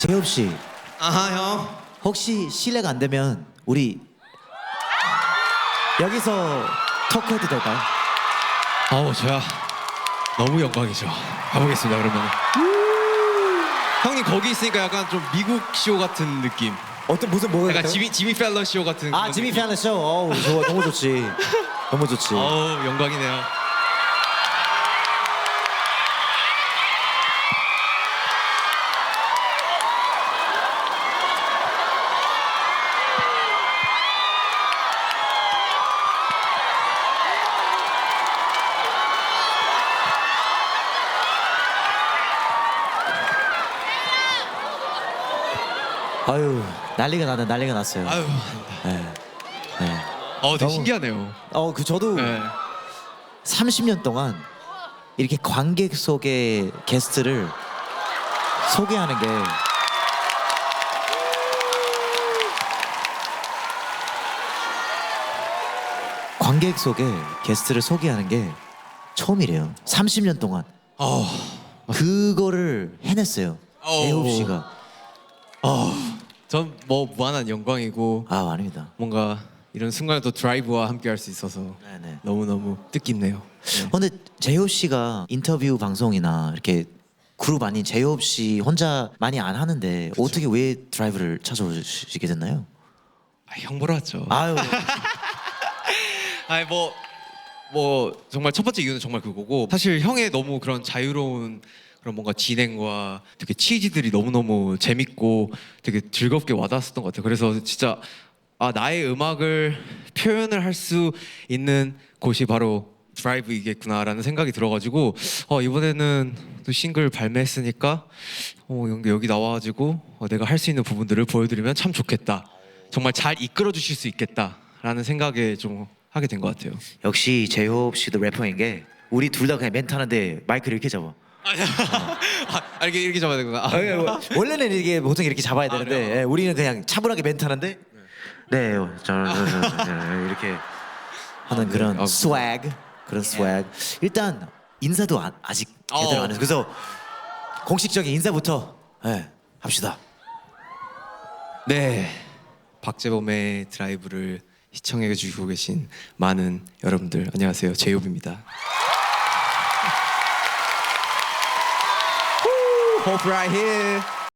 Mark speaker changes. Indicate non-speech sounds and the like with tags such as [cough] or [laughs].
Speaker 1: 재엽 씨
Speaker 2: 아하 형.
Speaker 1: 혹시 실례가 안 되면 우리 여기서 토크해도 될까요?
Speaker 2: 아우 저야 너무 영광이죠. 가보겠습니다 그러면. 형님 거기 있으니까 약간 좀 미국 쇼 같은 느낌.
Speaker 1: 어떤 무슨 뭐가
Speaker 2: 약간? 지미 지미 펠러 쇼 같은.
Speaker 1: 아
Speaker 2: 그런
Speaker 1: 지미
Speaker 2: 느낌.
Speaker 1: 팬의 쇼 어우 좋아 너무 좋지 너무 좋지 [laughs]
Speaker 2: 어우 영광이네요.
Speaker 1: 아유 난리가 나네 난리가 났어요
Speaker 2: 아유.
Speaker 1: 네. 네.
Speaker 2: 어 되게
Speaker 1: 너무-
Speaker 2: 신기하네요.
Speaker 1: 어 그 저도
Speaker 2: 네.
Speaker 1: 30년 동안 이렇게 관객 속의 게스트를 소개하는 게 관객 속에 게스트를 소개하는 게 처음이래요. 30년 동안
Speaker 2: 어.
Speaker 1: 그거를 해냈어요.
Speaker 2: 어우.
Speaker 1: 애홉 씨가
Speaker 2: 전 뭐 무한한 영광이고
Speaker 1: 아 아닙니다.
Speaker 2: 뭔가 이런 순간에 또 드라이브와 함께 할 수 있어서
Speaker 1: 네네.
Speaker 2: 너무 너무 뜻깊네요. 네.
Speaker 1: 어, 근데 제이홉 씨가 인터뷰 방송이나 이렇게 그룹 아닌 제이홉 씨 혼자 많이 안 하는데 어떻게 왜 드라이브를 찾아오시게 됐나요?
Speaker 2: 아, 형 보러 왔죠.
Speaker 1: 아유 [laughs]
Speaker 2: 아니 뭐, 뭐 정말 첫 번째 이유는 정말 그거고 사실 형의 너무 그런 자유로운 그런 뭔가 진행과 되게 치지들이 너무너무 재밌고 되게 즐겁게 와닿았었던 것 같아요. 그래서 진짜 아 나의 음악을 표현을 할 수 있는 곳이 바로 드라이브이겠구나라는 생각이 들어가지고 어, 이번에는 또 싱글 발매했으니까 어, 여기, 나와가지고 어, 내가 할 수 있는 부분들을 보여드리면 참 좋겠다. 정말 잘 이끌어 주실 수 있겠다라는 생각에 좀 하게 된 것 같아요.
Speaker 1: 역시 제이홉 씨도 래퍼인 게 우리 둘 다 그냥 멘트 하는데 마이크를 이렇게 잡아.
Speaker 2: 아니야. 아, 이렇게 이렇게 잡아야 되는 거야.
Speaker 1: 아, 예, 뭐, 원래는 이게 보통 이렇게 잡아야
Speaker 2: 아,
Speaker 1: 되는데? 예, 우리는 그냥 차분하게 멘트 하는데 네, 저, 저, 저, 저, 저, 이렇게 하는
Speaker 2: 네.
Speaker 1: 그런
Speaker 2: 아,
Speaker 1: 스웩 그런 스웩 일단 인사도 아, 아직 제대로
Speaker 2: 어.
Speaker 1: 안 해서 그래서 공식적인 인사부터 예, 합시다.
Speaker 2: 네. 박재범의 드라이브를 시청해 주시고 계신 많은 여러분들 안녕하세요. 제이홉입니다. Hope right here.